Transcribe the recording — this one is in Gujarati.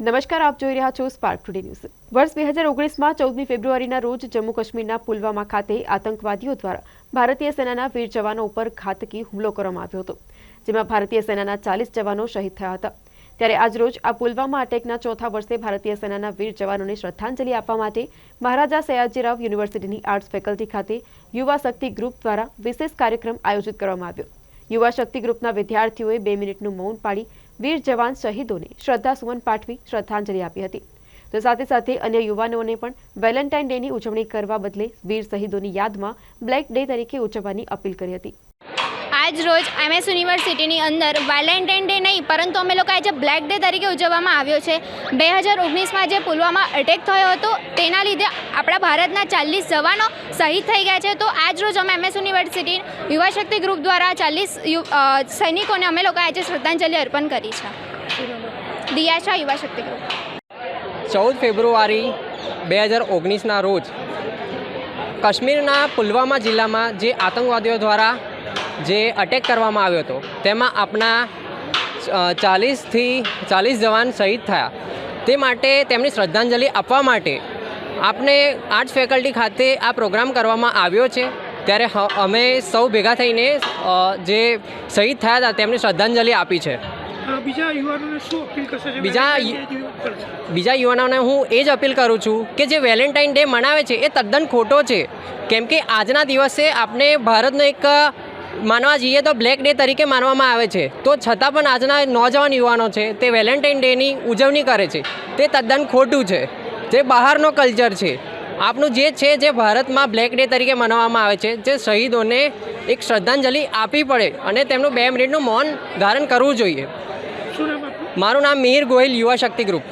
નમસ્કાર, આપ જોઈ રહ્યા છો સ્પાર્ક ટુડે ન્યૂઝ વર્ષ બે હજાર ઓગણીસમાં ચૌદમી ફેબ્રુઆરીના રોજ જમ્મુ કાશ્મીરના પુલવામા ખાતે આતંકવાદીઓ દ્વારા ભારતીય સેનાના વીર જવાનો ઉપર ઘાતકી હુમલો કરવામાં આવ્યો હતો, જેમાં ભારતીય સેનાના ચાલીસ જવાનો શહીદ થયા હતા. ત્યારે આજરોજ આ પુલવામા અટેકના ચોથા વર્ષે ભારતીય સેનાના વીર જવાનોને શ્રદ્ધાંજલિ આપવા માટે મહારાજા સયાજીરાવ યુનિવર્સિટીની આર્ટ્સ ફેકલ્ટી ખાતે યુવા શક્તિ ગ્રુપ દ્વારા વિશેષ કાર્યક્રમ આયોજિત કરવામાં આવ્યો. યુવા શક્તિ ગ્રુપના વિદ્યાર્થીઓએ બે મિનિટનું મૌન પાડી વીર જવાન શહીદોને શ્રદ્ધાસુમન પાઠવી શ્રદ્ધાંજલિ આપી હતી. તો સાથે સાથે અન્ય યુવાનોને પણ વેલેન્ટાઇન ડેની ઉજવણી કરવા બદલે વીર શહીદોની યાદમાં બ્લેક ડે તરીકે ઉજવવાની અપીલ કરી હતી. આજ રોજ એમએસ યુનિવર્સિટીની અંદર વેલેન્ટાઇન ડે નહીં, પરંતુ અમે લોકો આજે બ્લેક ડે તરીકે ઉજવવામાં આવ્યો છે. બે હજાર ઓગણીસમાં જે પુલવામા અટેક થયો હતો, તેના લીધે આપણા ભારતના ચાલીસ જવાનો શહીદ થઈ ગયા છે. તો આજ રોજ અમે એમએસ યુનિવર્સિટી યુવા શક્તિ ગ્રુપ દ્વારા ચાલીસ સૈનિકોને અમે લોકો આજે શ્રદ્ધાંજલિ અર્પણ કરી છે. દિયા શાહ યુવા શક્તિ ગ્રુપ. ચૌદ ફેબ્રુઆરી બે હજાર ઓગણીસના રોજ કાશ્મીરના પુલવામા જિલ્લામાં જે આતંકવાદીઓ દ્વારા જે અટેક કરવામાં આવ્યો હતો તેમાં આપણા ચાલીસથી ચાલીસ જવાન શહીદ થયા. તે માટે તેમની શ્રદ્ધાંજલિ આપવા માટે આપને આર્ટ્સ ફેકલ્ટી ખાતે આ પ્રોગ્રામ કરવામાં આવ્યો છે. ત્યારે હ- અમે સૌ ભેગા થઈને જે શહીદ થયા હતા તેમને શ્રદ્ધાંજલિ આપી છે. બીજા યુવાનોને શું અપીલ કરશો બીજા યુવાનોને હું એ જ અપીલ કરું છું કે જે વેલેન્ટાઇન ડે મનાવે છે એ તદ્દન ખોટો છે. કેમ કે આજના દિવસે આપણે ભારતનો એક માનવા જઈએ તો બ્લેક ડે તરીકે માનવામાં આવે છે. તો છતાં પણ આજના નોજવાન યુવાનો છે તે વેલેન્ટાઇન ડેની ઉજવણી કરે છે. તે તદ્દન ખોટું છે. જે બહારનો કલ્ચર છે. આપણું જે છે જે ભારતમાં બ્લેક ડે તરીકે મનાવવામાં આવે છે જે શહીદોને એક શ્રદ્ધાંજલિ આપવી પડે અને તેમનું બે મિનિટનું મૌન ધારણ કરવું જોઈએ. મારું નામ મિહિર ગોહિલ યુવા શક્તિ ગ્રુપ.